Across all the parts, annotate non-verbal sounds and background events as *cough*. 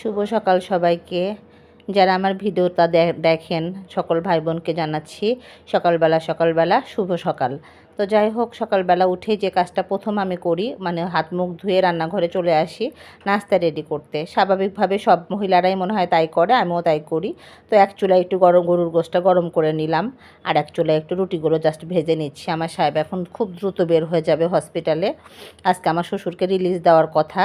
শুভ সকাল সবাইকে। যারা আমার ভিডিওটা দেখেন, সকল ভাই বোনকে জানাচ্ছি, সকালবেলা সকালবেলা শুভ সকাল। তো যাই হোক, সকালবেলা উঠে যে কাজটা প্রথম আমি করি মানে হাত মুখ ধুয়ে রান্নাঘরে চলে আসি নাস্তা রেডি করতে। স্বাভাবিকভাবে সব মহিলারাই মনে হয় তাই করে, আমিও তাই করি। তো এক চুলায় একটু গরম, গরুর গোশটা গরম করে নিলাম, আর এক চুলায় একটু রুটিগুলো জাস্ট ভেজে নিচ্ছি। আমার সাহেব এখন খুব দ্রুত বের হয়ে যাবে হসপিটালে আজকে আমার শ্বশুরকে রিলিজ দেওয়ার কথা।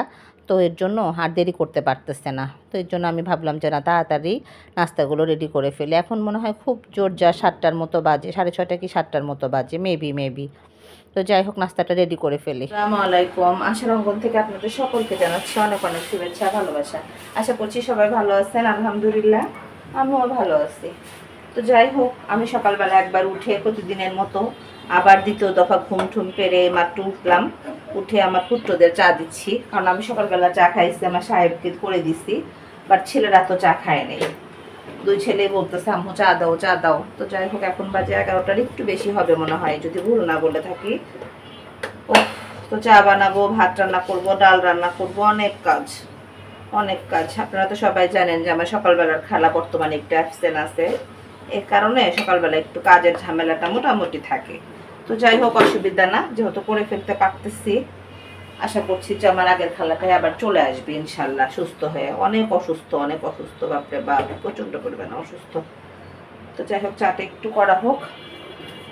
তো এর জন্য আর দেরি করতে পারতেছে না। তো এর জন্য আমি ভাবলাম যে, না, তাড়াতাড়ি নাস্তাগুলো রেডি করে ফেলি। এখন মনে হয় খুব জোর যা সাতটার মতো বাজে, সাড়ে ছটা কি সাতটার মতো বাজে মেবি মেবি তো যাই হোক, নাস্তাটা রেডি করে ফেলি। আলাইকুম। আশার অঙ্গন থেকে আপনাদের সকলকে জানাচ্ছি অনেক অনেক শুভেচ্ছা, ভালোবাসা। আশা করছি সবাই ভালো আছেন, আলহামদুলিল্লাহ। আমিও ভালো আছি। তো যাই হোক, আমি সকালবেলা একবার উঠে প্রতিদিনের মতো আবার দ্বিতীয় দফা ঘুম ঠুম পেরে মাত্র উঠলাম। উঠে আমার পুত্রদের চা দিচ্ছি। কারণ আমি সকালবেলা চা খাইছি, আমার সাহেবকে করে দিছি বাট ছেলেরা তো চা খায় নাই। দুই ছেলে বলতেছে, আম্মু, চা দাও চা দাও। তো যাই হোক, এখন বাজে এগারোটার একটু বেশি হবে মনে হয়, যদি ভুল না বলে থাকি। ও তো চা বানাবো, ভাত রান্না করব, ডাল রান্না করব, অনেক কাজ অনেক কাজ। আপনারা তো সবাই জানেন যে আমার সকালবেলার খালা বর্তমানে একটু অ্যাবসেন্ট আছে। এর কারণে সকালবেলা একটু কাজের ঝামেলাটা মোটামুটি থাকে। তো যাই হোক, অসুবিধা না, যেহেতু করে ফেলতে পারতেছি। আশা করছি যে আমার আগের খালাটাই আবার চলে আসবে, ইনশাল্লাহ, সুস্থ হয়ে। অনেক অসুস্থ অনেক অসুস্থ, বাপরে বাপ, প্রচণ্ড পরিমাণে অসুস্থ। তো যাই হোক, চাটা একটু করা হোক।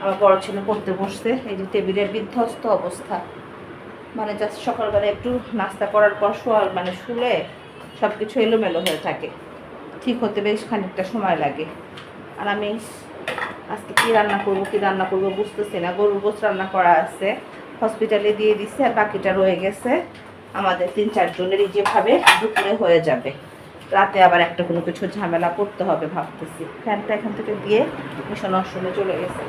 আমার বড় ছেলে পড়তে বসছে, এই যে টেবিলের বিধ্বস্ত অবস্থা। মানে জাস্ট সকালবেলা একটু নাস্তা করার পর শোয়ার মানে শুলে সব কিছু এলোমেলো হয়ে থাকে। ঠিক হতে বেশ খানিকটা সময় লাগে। আর আমি আজকে কী রান্না করব, কি রান্না করব বুঝতেছি না। গরুর গোস রান্না করা আছে হসপিটালে দিয়ে দিচ্ছে আর বাকিটা রয়ে গেছে। আমাদের তিন চারজনেরই যেভাবে দুপুরে হয়ে যাবে। রাতে আবার একটা কোনো কিছু ঝামেলা করতে হবে ভাবতেছি। ফ্যানটা এখান থেকে দিয়ে মিশন ওয়াশরুমে চলে গেছে।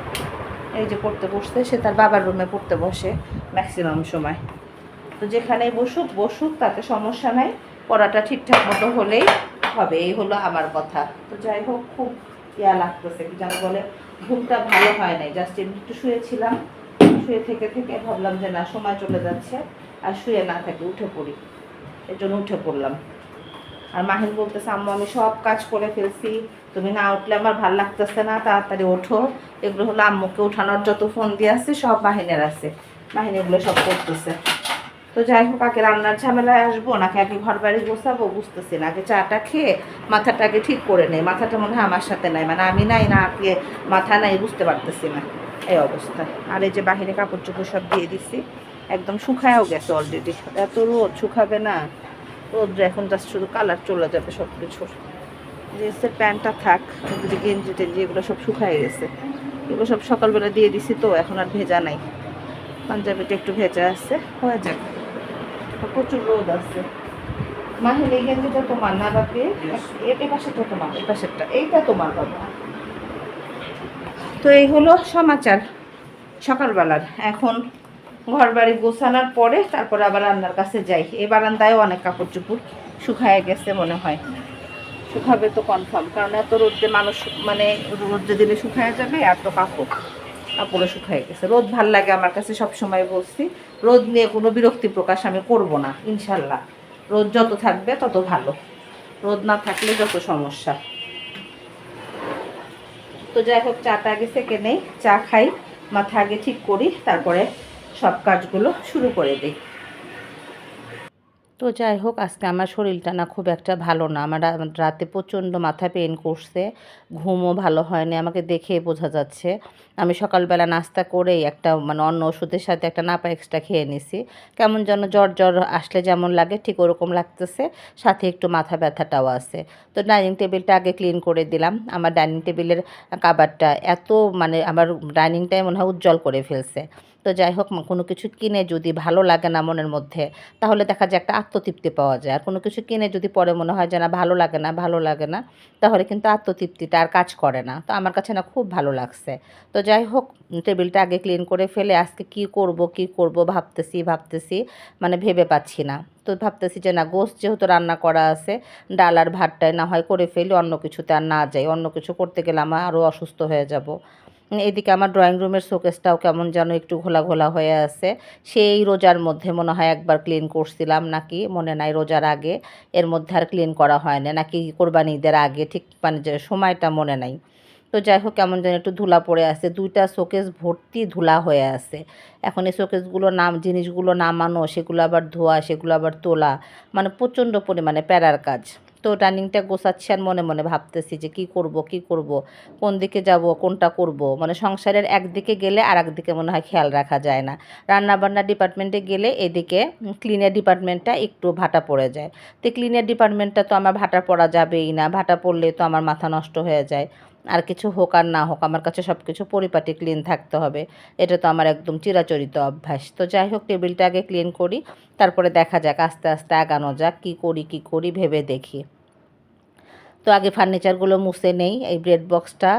এই যে পড়তে বসতে সে তার বাবার রুমে পড়তে বসে ম্যাক্সিমাম সময়। তো যেখানেই বসুক বসুক, তাতে সমস্যা নাই। পড়াটা ঠিকঠাক মতো হলেই হবে, এই হলো আমার কথা। তো যাই হোক, খুব ইয়া লাগতেছে, কি যেন বলে ঘুমটা ভালো হয় নাই। জাস্ট এমনি একটু শুয়েছিলাম। শুয়ে থেকে থেকে ভাবলাম যে না, সময় চলে যাচ্ছে। আর শুয়ে না থাকি উঠে পড়ি। এর জন্য উঠে পড়লাম। আর মাহিন বলতেছে, আম্মু, আমি সব কাজ করে ফেলছি। তুমি না উঠলে আমার ভালো লাগতেছে না। তাড়াতাড়ি ওঠো। এগুলো হলো আম্মুকে উঠানোর যত ফোন দিয়ে আছে, সব মাহিনের আছে। মাহিন এগুলো সব করতেছে। তো যাই হোক আগে রান্নার ঝামেলায় আসব, নাকি আগে ঘর বাড়ি বসাবো বুঝতেছি না। আগে চাটা খেয়ে মাথাটাকে ঠিক করে নেই। মাথাটা মনে হয় আমার সাথে নাই মানে আমি নাই না, আগে মাথা নাই, বুঝতে পারতেছি না এই অবস্থা। আর এই যে বাহিরে কাপড় চোপড় সব দিয়ে দিছি, একদম শুকায়ও গেছে অলরেডি এত রোদ, শুকাবে না। রোদ্রে এখন জাস্ট শুধু কালার চলে যাবে সব কিছুর জিন্সের প্যান্টটা থাক কিন্তু যে গেঞ্জি টেঞ্জি, এগুলো সব শুকায় গেছে। এগুলো সব সকালবেলা দিয়ে দিছি তো, এখন আর ভেজা নাই। পাঞ্জাবিটা একটু ভেজা আছে, হয়ে আর প্রচুর রোদ আছে। মাহিন এই গেঞ্জিটা তোমার না বাপি এ- পাশেরটা তোমার। এ পাশেরটা। এইটা তোমার বাবা। তো এই হলো সমাচার সকালবেলার। এখন ঘর বাড়ি গোছানোর পরে তারপরে আবার রান্নার কাছে যাই। এই বারান্দায়ও অনেক কাপড় চুপড় শুকায় গেছে মনে হয়। শুকাবে তো কনফার্ম কারণ এত রোদ্রে মানুষ মানে রোদ্রে দিলে শুকায় যাবে এত কাপড়। কাপড়ও শুকায় গেছে। রোদ ভালো লাগে আমার কাছে সব সময় বলছি। রোদ নিয়ে কোনো বিরক্তি প্রকাশ আমি করব না, ইনশাল্লাহ। রোদ যত থাকবে তত ভালো। রোদ না থাকলে যত সমস্যা। তো যাই হোক, চাটা আগে সেকে নেই, চা খাই, মাথা আগে ঠিক করি, তারপরে সব কাজগুলো শুরু করে দিই। তো যাই হোক আজকে আমার শরীরটা না খুব একটা ভালো না। আমার রাতে প্রচণ্ড মাথা পেন করছে, ঘুমও ভালো হয়নি, আমাকে দেখে বোঝা যাচ্ছে। আমি সকালবেলা নাস্তা করেই একটা মানে অন্য ওষুধের সাথে একটা নাপা এক্সট্রা খেয়ে নিছি। কেমন যেন জ্বর জ্বর আসলে যেমন লাগে, ঠিক ওরকম লাগতেছে। সাথে একটু মাথা ব্যথাটাও আছে। তো ডাইনিং টেবিলটা আগে ক্লিন করে দিলাম। আমার ডাইনিং টেবিলের কাবারটা এত মানে আমার ডাইনিংটাই মনে হয় উজ্জ্বল করে ফেলছে। তো যাই হোক কোনো কিছু কিনে যদি ভালো লাগে না মনের মধ্যে, তাহলে দেখা যায় একটা আত্মতৃপ্তি পাওয়া যায়। আর কোনো কিছু কিনে যদি পরে মনে হয় যে না, ভালো লাগে না, ভালো লাগে না, তাহলে কিন্তু আত্মতৃপ্তিটা আর কাজ করে না। তো আমার কাছে না খুব ভালো লাগছে। তো যাই হোক, টেবিলটা আগে ক্লিন করে ফেলে আজকে কি করব কি করব ভাবতেছি ভাবতেছি মানে ভেবে পাচ্ছি না। তো ভাবতেছি যে না গোস যেহেতু রান্না করা আছে, ডাল আর ভাতটাই না হয় করে ফেলি, অন্য কিছুতে আর না যাই। অন্য কিছু করতে গেলে আমার আরও অসুস্থ হয়ে যাব। এদিকে আমার ড্রয়িং রুমের শোকেসটাও কেমন যেন একটু ঘোলা ঘোলা হয়ে আছে। সেই রোজার মধ্যে মনে হয় একবার ক্লিন করছিলাম নাকি? মনে নাই রোজার আগে। এর মধ্যে আর ক্লিন করা হয় না। নাকি কোরবানি ঈদের আগে? ঠিক মানে যে সময়টা মনে নাই। তো যাই হোক, কেমন যেন একটু ধুলা পড়ে আছে। দুইটা শোকেস ভর্তি ধুলা হয়ে আছে। এখন এই শোকেসগুলো নাম, জিনিসগুলো নামানো, সেগুলো আবার ধোয়া, সেগুলো আবার তোলা মানে প্রচণ্ড পরিমাণে প্যারার কাজ। তো ডাইনিংটা গোছাচ্ছি আর মনে মনে ভাবতেছি যে কি করব কি করব, কোন দিকে যাব, কোনটা করব? মানে সংসারের একদিকে গেলে আর একদিকে মনে হয় খেয়াল রাখা যায় না। রান্নাবান্না ডিপার্টমেন্টে গেলে এদিকে ক্লিনের ডিপার্টমেন্টটা একটু ভাটা পড়ে যায়। তো ক্লিনের ডিপার্টমেন্টটা তো আমার ভাটা পড়া যাবেই না, ভাটা পড়লে তো আমার মাথা নষ্ট হয়ে যায়। আর কিছু হোক আর না হোক, আমার কাছে সব কিছু পরিপাটি ক্লিন থাকতে হবে। এটা তো আমার একদম চিরাচরিত অভ্যাস। তো যাই হোক টেবিলটা আগে ক্লিন করি, তারপরে দেখা যাক, আস্তে আস্তে আগানো যাক, কী করি কী করি, ভেবে দেখি। তো আগে ফার্নিচারগুলো মুছে নেই, এই ব্রেড বক্সটা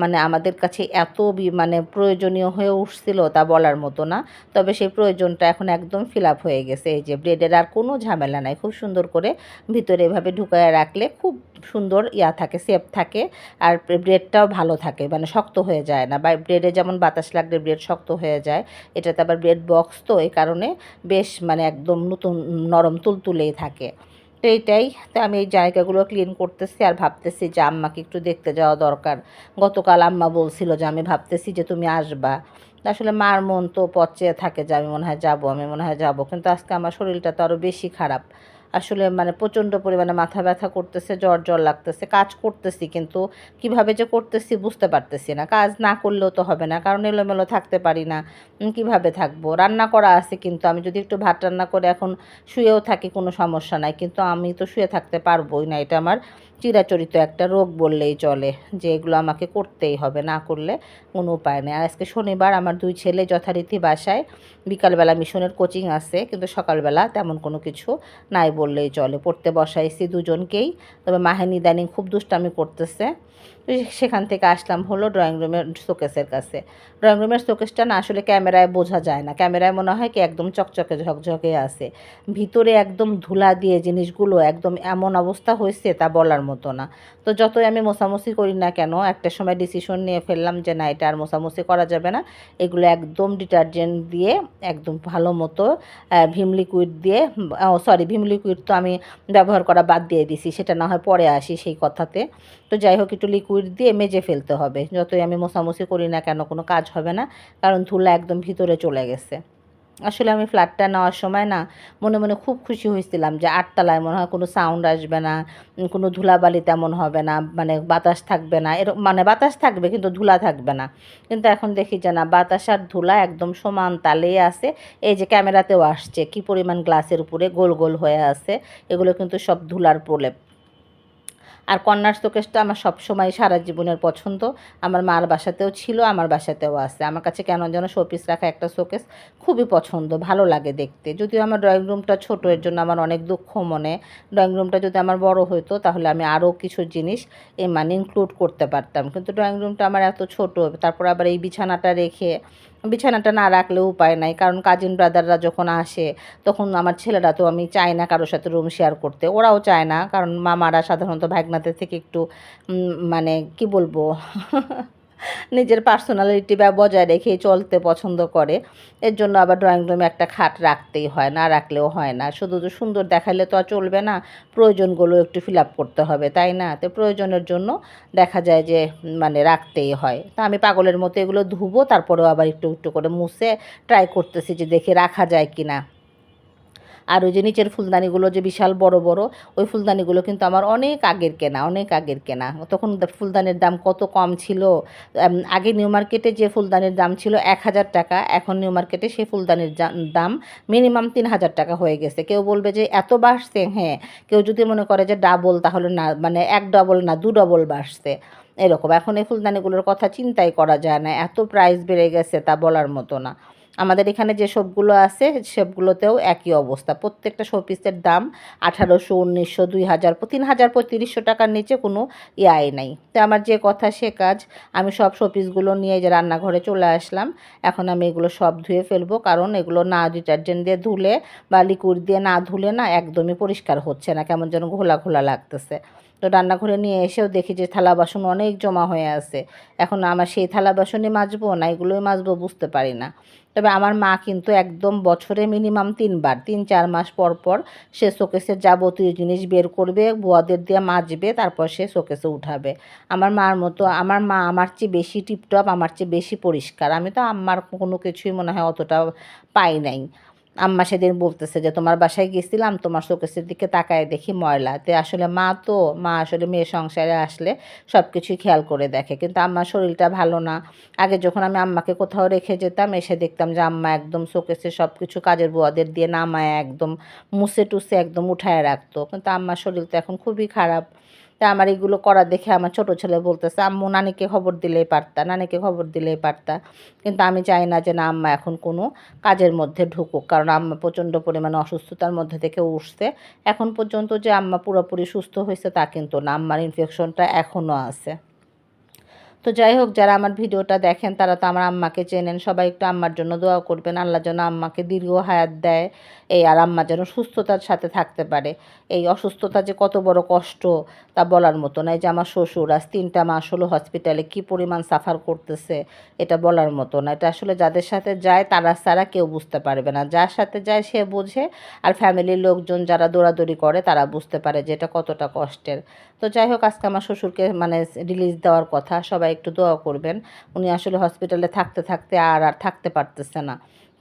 মানে আমাদের কাছে এত মানে প্রয়োজনীয় হয়ে উঠছিল তা বলার মতো না। তবে সেই প্রয়োজনটা এখন একদম ফিল আপ হয়ে গেছে। এই যে ব্রেডের আর কোনো ঝামেলা নাই, খুব সুন্দর করে ভিতরে এভাবে ঢুকায় রাখলে খুব সুন্দর ইয়া থাকে সেফ থাকে আর ব্রেডটাও ভালো থাকে মানে শক্ত হয়ে যায় না। বা ব্রেডে যেমন বাতাস লাগলে ব্রেড শক্ত হয়ে যায়, এটাতে আবার ব্রেড বক্স তো এই কারণে বেশ মানে একদম নতুন নরম তুলতুলেই থাকে। তো এটাই তো আমি এই জায়গাগুলো ক্লিন করতেছি আর ভাবতেছি যে আম্মাকে একটু দেখতে যাওয়া দরকার। গতকাল আম্মা বলছিল যে, আমি ভাবতেছি যে তুমি আসবা। আসলে মার মন তো পচে থাকে যে, আমি মনে হয় যাব, আমি মনে হয় যাব। কিন্তু আজকে আমার শরীরটা তো আরও বেশি খারাপ। আসলে মানে প্রচণ্ড পরিমাণে মাথা ব্যথা করতেছে, জ্বর জ্বর লাগতেছে। কাজ করতেছি কিন্তু কীভাবে যে করতেছি বুঝতে পারতেছি না। কাজ না করলেও তো হবে না, কারণ এলোমেলো থাকতে পারি না। কীভাবে থাকব? রান্না করা আছে কিন্তু আমি যদি একটু ভাত রান্না করে এখন শুয়েও থাকি কোনো সমস্যা নাই, কিন্তু আমি তো শুয়ে থাকতে পারবোই না। এটা আমার চিরাচরিত একটা রোগ বললেই চলে যে এগুলো আমাকে করতেই হবে, না করলে কোনো উপায় নেই। আর আজকে শনিবার আমার দুই ছেলে যথারীতি বাসায়। বিকালবেলা মিশনের কোচিং আছে, কিন্তু সকালবেলা তেমন কোনো কিছু নাই বললেই চলে পড়তে বসাইছি দুজনকেই। তবে মাহিনী ইদানিং খুব দুষ্টামি করতেছে। তো সেখান থেকে আসলাম হলো ড্রয়িং রুমের শোকেসের কাছে। ড্রয়িং রুমের শোকেসটা না আসলে ক্যামেরায় বোঝা যায় না। ক্যামেরায় মনে হয় কি একদম চকচকে, ঝকঝকে আছে। ভিতরে একদম ধুলা দিয়ে জিনিসগুলো একদম এমন অবস্থা হয়েছে তা বলার মতো না। তো যতই আমি মোছামুছি করি না কেন, একটা সময় ডিসিশন নিয়ে ফেললাম যে না, এটা আর মোছামুছি করা যাবে না। এগুলো একদম ডিটারজেন্ট দিয়ে, একদম ভালো মতো ভিম লিকুইড দিয়ে ও সরি ভিম লিকুইড তো আমি ব্যবহার করা বাদ দিয়ে দিছি। সেটা না হয় পরে আসি সেই কথাতে। তো যাই হোক, একটু লিকুইড দিয়ে মেজে ফেলতে হবে। যতই আমি মোছামুছি করি না কেন, কোনো কাজ হবে না, কারণ ধুলা একদম ভিতরে চলে গেছে। আসলে আমি ফ্ল্যাটটা নেওয়ার সময় না, মনে মনে খুব খুশি হয়েছিলাম যে আটতলায় মনে হয় কোনো সাউন্ড আসবে না, কোনো ধুলাবালি তেমন হবে না মানে বাতাস থাকবে না এরকম মানে বাতাস থাকবে কিন্তু ধুলা থাকবে না। কিন্তু এখন দেখি যে না, বাতাস আর ধুলা একদম সমান তালেই আছে, এই যে ক্যামেরাতেও আসছে, কি পরিমাণ গ্লাসের উপরে গোল গোল হয়ে আছে, এগুলো কিন্তু সব ধুলার প্রলেপ। আর কন্যার শোকেসটা আমার সবসময় সারা জীবনের পছন্দ। আমার মার বাসাতেও ছিল, আমার বাসাতেও আছে। আমার কাছে কেন যেন শোপিস রাখা একটা শোকেস খুবই পছন্দ, ভালো লাগে দেখতে। যদিও আমার ড্রয়িং রুমটা ছোটো, এর জন্য আমার অনেক দুঃখ মনে। ড্রয়িং রুমটা যদি আমার বড় হতো তাহলে আমি আরও কিছু জিনিস এ মানে ইনক্লুড করতে পারতাম। কিন্তু ড্রয়িং রুমটা আমার এত ছোট, তারপর আবার এই বিছানাটা রেখে বিছানাটা না রাখলেও উপায় নাই। কারণ কাজিন ব্রাদাররা যখন আসে, তখন আমার ছেলেরা তো আমি চাই না কারোর সাথে রুম শেয়ার করতে। ওরাও চায় না, কারণ মামারা সাধারণত ভাগনাতে থেকে একটু মানে কি বলব? *laughs* নিজের পার্সোনালিটি বা বজায় রেখে চলতে পছন্দ করে। এর জন্য আবার ড্রয়িং রুমে একটা খাট রাখতেই হয়, না রাখলেও হয় না। শুধু তো সুন্দর দেখালে তো আর চলবে না, প্রয়োজনগুলো একটু ফিল আপ করতে হবে, তাই না? তো প্রয়োজনের জন্য দেখা যায় যে মানে রাখতেই হয়। তা আমি পাগলের মতো এগুলো ধুবো, তারপরেও আবার একটু একটু করে মুছে ট্রাই করতেছি যে দেখে রাখা যায় কি না আর ওই যে নিচের ফুলদানিগুলো যে বিশাল বড় বড়, ওই ফুলদানিগুলো কিন্তু আমার অনেক আগের কেনা, অনেক আগের কেনা। তখন ফুলদানির দাম কত কম ছিল? আগে নিউ মার্কেটে যে ফুলদানির দাম ছিল এক হাজার টাকা, এখন নিউ মার্কেটে সেই ফুলদানির দাম মিনিমাম তিন হাজার টাকা হয়ে গেছে। কেউ বলবে যে এত বাড়ছে? হ্যাঁ। কেউ যদি মনে করে যে ডাবল, তাহলে না মানে এক ডবল না, দু ডবল বাড়ছে। এরকম। এখন এই ফুলদানিগুলোর কথা চিন্তাই করা যায় না। এত প্রাইস বেড়ে গেছে তা বলার মতো না। আমাদের এখানে যে সবগুলো আছে, সবগুলোতেও একই অবস্থা। প্রত্যেকটা শোপিসের দাম আঠারোশো, উনিশশো, দুই হাজার, তিন হাজার পঁয়ত্রিশশো টাকার নিচে কোনো ইয়াই নাই। তো আমার যে কথা সে কাজ, আমি সব শোপিসগুলো নিয়ে যে রান্নাঘরে চলে আসলাম। এখন আমি এগুলো সব ধুয়ে ফেলব, কারণ এগুলো না ডিটারজেন্ট দিয়ে ধুলে বা লিকুইড দিয়ে না ধুলে না একদমই পরিষ্কার হচ্ছে না, কেমন যেন ঘোলা ঘোলা লাগতেছে। তো রান্নাঘরে নিয়ে এসেও দেখি যে থালা বাসন অনেক জমা হয়ে আছে। এখন আমার সেই থালা বাসনই মাজবো না, এগুলোই মাজবো বুঝতে পারি না। তবে আমার মা কিন্তু একদম বছরে মিনিমাম তিনবার, তিন, চার মাস পর পর সে শোকেসের যাবতীয় জিনিস বের করবে, বুয়াদের দিয়ে মাজবে, তারপর সে শোকেসে উঠাবে। আমার মার মতো, আমার মা আমার চেয়ে বেশি টিপটপ, আমার চেয়ে বেশি পরিষ্কার। আমি তো আমার কোনো কিছুই মনে হয় অতটা পাই নাই। আম্মা সেদিন বলতেছে যে, তোমার বাসায় গেছিলাম, তোমার শোকেসের দিকে তাকায় দেখি ময়লা। তে আসলে মা তো, মা আসলে মেয়ে সংসারে আসলে সব কিছুই খেয়াল করে দেখে। কিন্তু আম্মার শরীরটা ভালো না। আগে যখন আমি আম্মাকে কোথাও রেখে যেতাম, এসে দেখতাম যে, আম্মা একদম শোকেসে সব কিছু কাজের বুয়াদের দিয়ে নামায়, একদম মুছে টুসে একদম উঠায় রাখতো। কিন্তু আম্মার শরীর তো এখন খুবই খারাপ। তা আমার এগুলো করা দেখে আমার ছোট ছেলে বলতেছে, আম্মু, নানিকে খবর দিলেই পারতা, নানিকে খবর দিলেই পারতা। কিন্তু আমি চাই না যে না, আম্মা এখন কোনো কাজের মধ্যে ঢুকুক, কারণ আম্মা প্রচণ্ড পরিমাণে অসুস্থতার মধ্যে থেকে উঠছে। এখন পর্যন্ত যে আম্মা পুরোপুরি সুস্থ হয়েছে তা কিন্তু না, আম্মার ইনফেকশনটা এখনও আছে। তো যাই হোক, যারা আমার ভিডিওটা দেখেন, তারা তো আমার আম্মাকে চেনেন। সবাই একটু আম্মার জন্য দোয়া করবেন। আল্লাহ যেন আম্মাকে দীর্ঘ হায়াত দেয়। এই আর আম্মা যেন সুস্থতার সাথে থাকতে পারে। এই অসুস্থতা যে কত বড় কষ্ট তা বলার মতো নয় যে আমার শ্বশুর আজ তিনটা মাস হলো হসপিটালে কি পরিমাণ সাফার করতেছে এটা বলার মতো না। এটা আসলে যাদের সাথে যায় তারা ছাড়া কেউ বুঝতে পারবে না। যার সাথে যায় সে বোঝে আর ফ্যামিলির লোকজন যারা দৌড়াদৌড়ি করে তারা বুঝতে পারে যে এটা কতটা কষ্টের। তো যাই হোক, আজকে আমার শ্বশুরকে মানে রিলিজ দেওয়ার কথা। সবাই একটু দোয়া করবেন। উনি আসলে হসপিটালে থাকতে থাকতে আর আর থাকতে পারতেছে না।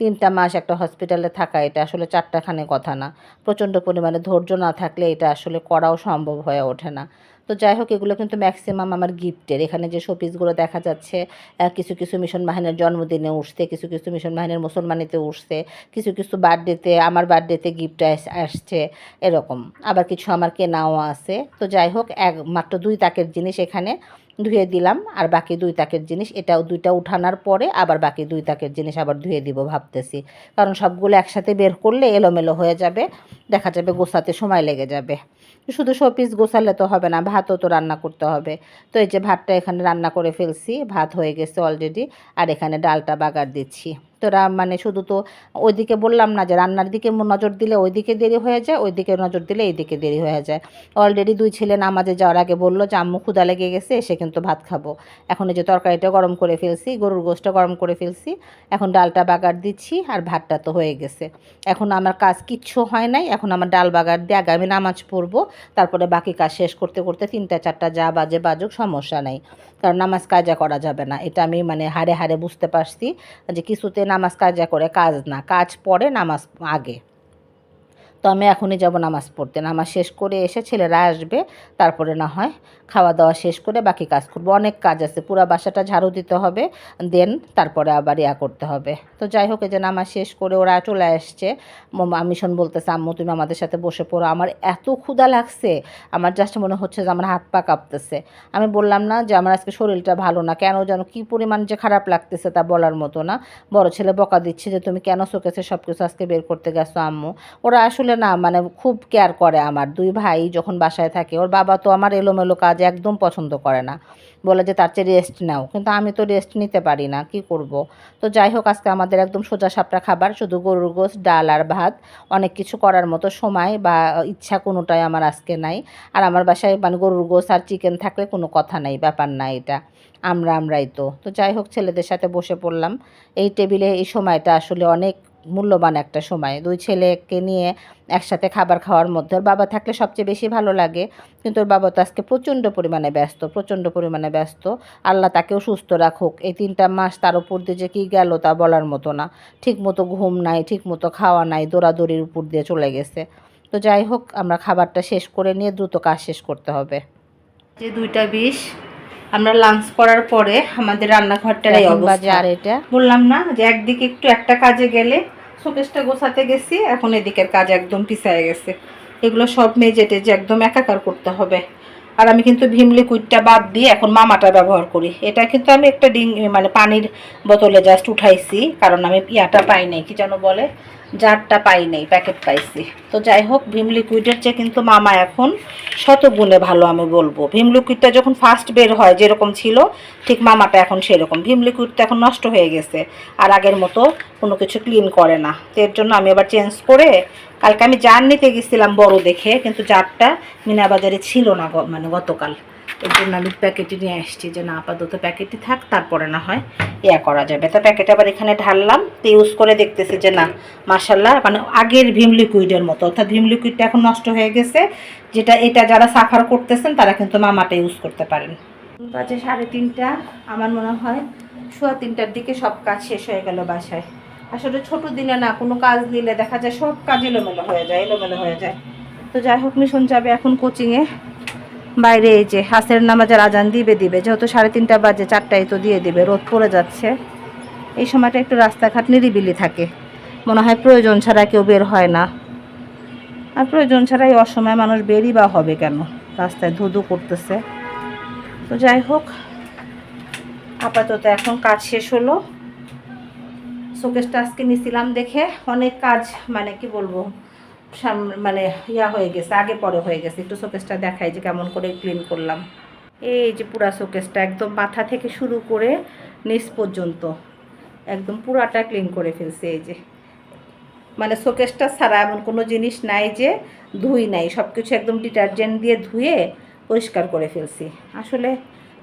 তিনটা মাস একটা হসপিটালে থাকা, এটা আসলে চারটাখানে কথা না। প্রচণ্ড পরিমাণে ধৈর্য না থাকলে এটা আসলে করাও সম্ভব হয়ে ওঠে না। তো যাই হোক, এগুলো কিন্তু ম্যাক্সিমাম আমার গিফটের এখানে যে শোপিসগুলো দেখা যাচ্ছে কিছু কিছু মিশন বাহিনীর জন্মদিনে উঠছে, কিছু কিছু মিশন বাহিনীর মুসলমানিতে উঠছে, কিছু কিছু বার্থডেতে আমার বার্থডেতে গিফট আসছে, এরকম। আবার কিছু আমার কেনাও আছে। তো যাই হোক এক মাত্র দুই তাকের জিনিস এখানে। ধুয়ে দিলাম, আর বাকি দুই তাকের জিনিস, এটাও দুইটা উঠানোর পরে আবার বাকি দুই তাকের জিনিস আবার ধুয়ে দিব ভাবতেছি। কারণ সবগুলো একসাথে বের করলে এলোমেলো হয়ে যাবে, দেখা যাবে গোছাতে সময় লেগে যাবে। শুধু শোপিস গোছালে তো হবে না, ভাতও তো রান্না করতে হবে। তো এই যে ভাতটা এখানে রান্না করে ফেলছি, ভাত হয়ে গেছে অলরেডি আর এখানে ডালটা বাগার দিচ্ছি। তো রা- মানে শুধু তো ওইদিকে বললাম না যে রান্নার দিকে নজর দিলে ওইদিকে দেরি হয়ে যায়, ওইদিকে নজর দিলে এইদিকে দেরি হয়ে যায়। অলরেডি দুই ছেলে নামাজে যাওয়ার আগে বলল যে, আম্মু ক্ষুদা লেগে গেছে এসে কিন্তু ভাত খাব। এখন এই যে তরকারিটা গরম করে ফেলছি, গরুর গোশটা গরম করে ফেলছি। এখন ডালটা বাগার দিচ্ছি আর ভাতটা তো হয়ে গেছে। এখন আমার কাজ কিচ্ছু হয় নাই, এখন আমার ডাল বাগার দিয়ে আগে আমি নামাজ পড়ব। তারপরে বাকি কাজ শেষ করতে করতে তিনটা, চারটা যা বাজে বাজুক, সমস্যা নাই। কারণ নামাজ কাজা করা যাবে না। এটা আমি মানে হারে হারে বুঝতে পারছি যে কিছুতে নামাজ কাজা করে কাজ না। কাজ পরে, নামাজ আগে। তো আমি এখনই যাব নামাজ পড়তে। নামাজ শেষ করে এসে ছেলেরা আসবে, তারপরে না হয় খাওয়া দাওয়া শেষ করে বাকি কাজ করব। অনেক কাজ আছে, পুরো বাসাটা ঝাড়ু দিতে হবে, দেন তারপরে আবার ইয়া করতে হবে। তো যাই হোক যে নামাজ শেষ করে ওরা চলে আসছে। মিশন বলতেছে, আম্মু, তুমি আমাদের সাথে বসে পড়ো। আমার এত ক্ষুধা লাগছে। আমার জাস্ট মনে হচ্ছে যে আমার হাত পা কাঁপতেছে। আমি বললাম, না, যে আমার আজকে শরীরটা ভালো না। কেন যেন কী পরিমাণ যে খারাপ লাগতেছে তা বলার মতো না। বড় ছেলে বকা দিচ্ছে যে, তুমি কেন শোকেছে সব কিছু আজকে বের করতে গেছো, আম্মু? ওরা আসলে না মানে খুব কেয়ার করে আমার। দুই ভাই যখন বাসায় থাকে, ওর বাবা তো আমার এলোমেলো কাজ একদম পছন্দ করে না। বলে যে, তার চেয়ে রেস্ট নাও। কিন্তু আমি তো রেস্ট নিতে পারি না, কি করব? তো যাই হোক, আজকে আমাদের একদম সোজা সাপটা খাবার, শুধু গরুর গোস ডাল আর ভাত, অনেক কিছু করার মতো সময় বা ইচ্ছা কোনোটাই আমার আজকে নাই। আর আমার বাসায় মানে গরুর গোস আর চিকেন থাকলে কোনো কথা নাই, ব্যাপার না এটা। আমরা আমরাই তো। তো যাই হোক, ছেলেদের সাথে বসে পড়লাম। এই টেবিলে এই সময়টা আসলে অনেক মূল্যবান একটা সময়। দুই ছেলেকে নিয়ে একসাথে খাবার খাওয়ার মধ্যে ওর বাবা থাকলে সবচেয়ে বেশি ভালো লাগে। কিন্তু ওর বাবা তো আজকে প্রচণ্ড পরিমাণে ব্যস্ত, প্রচণ্ড পরিমাণে ব্যস্ত। আল্লাহ তাকেও সুস্থ রাখুক। এই তিনটা মাস তার উপর দিয়ে যে কী গেল তা বলার মতো না। ঠিক মতো ঘুম নাই ঠিক মতো খাওয়া নাই, দৌড়াদৌড়ির উপর দিয়ে চলে গেছে। তো যাই হোক, আমরা খাবারটা শেষ করে নিয়ে দ্রুত কাজ শেষ করতে হবে। যে দুইটা বিশ আমরা লাঞ্চ করার পরে আমাদের রান্নাঘরটার এই অবস্থা। এটা। বললাম না যে একদিকে একটু একটা কাজে গেলে শোকেসটা গোছাতে গেছি এখন এদিকের কাজ একদম পিছায় গেছে। এগুলো সব মেজে টেজে একদম একাকার করতে হবে। আর আমি কিন্তু ভীম লিকুইডটা বাদ দিয়ে এখন মামাটা ব্যবহার করি। এটা কিন্তু আমি একটা ডিং মানে পানির বোতলে জাস্ট উঠাইছি কারণ আমি ইয়াটা পাই নাই কি যেন বলে। জারটা পাই নাই প্যাকেট পাইছি। তো যাই হোক ভীম লিকুইডের চেয়ে কিন্তু মামা এখন শত গুণে ভালো আমি বলব। ভীম লিকুইডটা যখন ফার্স্ট বের হয়, যেরকম ছিল, ঠিক মামাটা এখন সেরকম। ভীম লিকুইডটা এখন নষ্ট হয়ে গেছে, আর আগের মতো কোনো কিছু ক্লিন করে না। তো এর জন্য আমি আবার চেঞ্জ করে, কালকে আমি জার নিতে গেছিলাম বড় দেখে, কিন্তু জারটা মিনা বাজারে ছিল না মানে গতকাল। এর জন্য আমি প্যাকেটে নিয়ে আসছি যে না, আপাতত প্যাকেটই থাক, তারপরে না হয় ইয়া করা যাবে। তো প্যাকেট আবার এখানে ঢাললাম, তো ইউজ করে দেখতেছি যে না মার্শাল্লাহ মানে আগের ভীম লিকুইডের মতো। অর্থাৎ ভীম লিকুইডটা এখন নষ্ট হয়ে গেছে, যেটা এটা যারা সাফার করতেছেন, তারা কিন্তু মামাটা ইউজ করতে পারেন। বাজে সাড়ে তিনটা, আমার মনে হয় সোয়া তিনটার দিকে সব কাজ শেষ হয়ে গেল বাসায়। আসলে ছোট দিনে না, কোনো কাজ দিলে দেখা যায় সব কাজ এলোমেলো হয়ে যায়, এলোমেলো হয়ে যায়। তো যাই হোক, মিশন যাবে এখন কোচিংয়ে বাইরে এই যে হাসের নামাজের আজান দিবে দিবে। যেহেতু সাড়ে তিনটা বাজে, চারটায় তো দিয়ে দিবে, রোদ পড়ে যাচ্ছে। এই সময়টা একটু রাস্তাঘাট নিরিবিলি থাকে। মনে হয় প্রয়োজন ছাড়া কেউ বের হয় না। আর প্রয়োজন ছাড়া এই অসময়ে মানুষ বেরই বা হবে কেন? রাস্তায় ধুধু করতেছে। তো যাই হোক, আপাতত এখন কাজ শেষ হলো। শোকেসটা আজকে নিছিলাম দেখে অনেক কাজ মানে কি বলব মানে ইয়া হয়ে গেছে, আগে পরে হয়ে গেছে। একটু শোকেসটা দেখাই যে কেমন করে ক্লিন করলাম। এই যে পুরা শোকেসটা একদম মাথা থেকে শুরু করে নিচ পর্যন্ত। একদম পুরাটা ক্লিন করে ফেলছে এই যে। মানে শোকেসটা ছাড়া এমন কোনো জিনিস নাই যে ধুই নাই। সব কিছু একদম ডিটারজেন্ট দিয়ে ধুয়ে পরিষ্কার করে ফেলছি। আসলে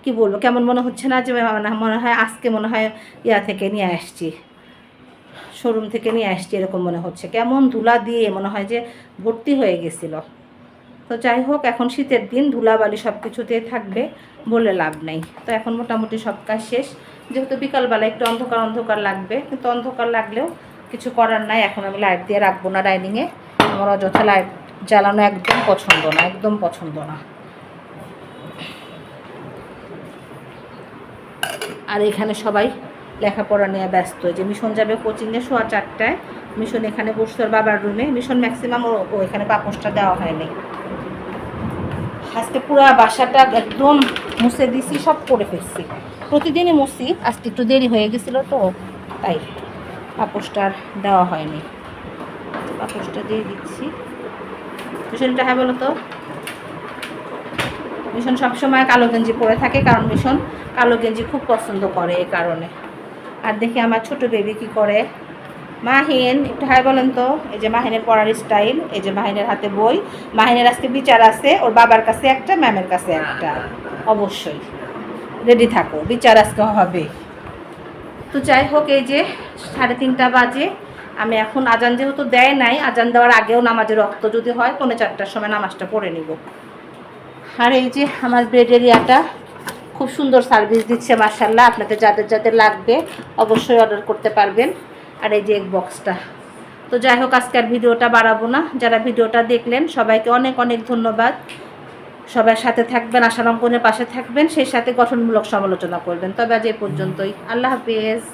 কি বলব, কেমন মনে হচ্ছে না যে মানে হয় আজকে মনে হয় ইয়া থেকে নিয়ে আসছি। শোরুম থেকে নিয়ে আসছি, এরকম মনে হচ্ছে। কেমন ধুলা দিয়ে মনে হয় যে ভর্তি হয়ে গেছিল। তো যাই হোক, এখন শীতের দিন, ধুলাবালি সব কিছুতে থাকবে বলে লাভ নেই। তো এখন মোটামুটি সব কাজ শেষ। যেহেতু বিকালবেলা একটু অন্ধকার অন্ধকার লাগবে। কিন্তু অন্ধকার লাগলেও কিছু করার নাই। এখন আমি লাইট দিয়ে রাখব না ডাইনিংয়ে আমার অযথা লাইট জ্বালানো একদম পছন্দ না, একদম পছন্দ না। আর এখানে সবাই লেখাপড়া নিয়ে ব্যস্ত। যে মিশন যাবে কোচিংয়ে শোয়া চারটায়। মিশন এখানে বসতো বাবার রুমে মিশন ম্যাক্সিমাম ও এখানে পাপোসটা দেওয়া হয়নি। আজকে পুরো বাসাটা একদম মুছে দিছি, সব করে ফেলছি। প্রতিদিনই মুছি, আজকে একটু দেরি হয়ে গেছিল তো, তাই পাপোসটা আর দেওয়া হয়নি। পাপোসটা দিয়ে দিচ্ছি। মিশনটা হ্যাঁ বলো তো? মিশন সবসময় কালো গেঞ্জি পরে থাকে, কারণ মিশন কালো গেঞ্জি খুব পছন্দ করে এই কারণে। আর দেখি আমার ছোট বেবি কি করে। মাহিন, একটু হাই বলেন তো, এই যে মাহিনের পড়ার স্টাইল এই যে মাহিনের হাতে বই। মাহিনের আজকে বিচার আছে, ওর বাবার কাছে একটা, ম্যামের কাছে একটা। অবশ্যই। রেডি থাকো, বিচার আজকে হবে। তো যাই হোক, এই যে সাড়ে তিনটা বাজে। আমি এখন আজান যেহেতু দেয় নাই, আজান দেওয়ার আগেও নামাজের রক্ত যদি হয়, পৌনে চারটার সময় নামাজটা পড়ে নিব। আর এই যে আমার ব্রেড এরিয়াটা খুব সুন্দর সার্ভিস দিচ্ছে মার্শাল্লাহ আপনাদের যাদের যাদের লাগবে, অবশ্যই অর্ডার করতে পারবেন। আর এই যে এক বক্সটা তো যাই হোক আজকে আর ভিডিওটা বাড়াবো না। যারা ভিডিওটা দেখলেন, সবাইকে অনেক অনেক ধন্যবাদ। সবার সাথে থাকবেন আশার অঙ্কনের পাশে থাকবেন, সেই সাথে গঠনমূলক সমালোচনা করবেন। তবে আজ এ পর্যন্তই। আল্লাহ হাফিজ।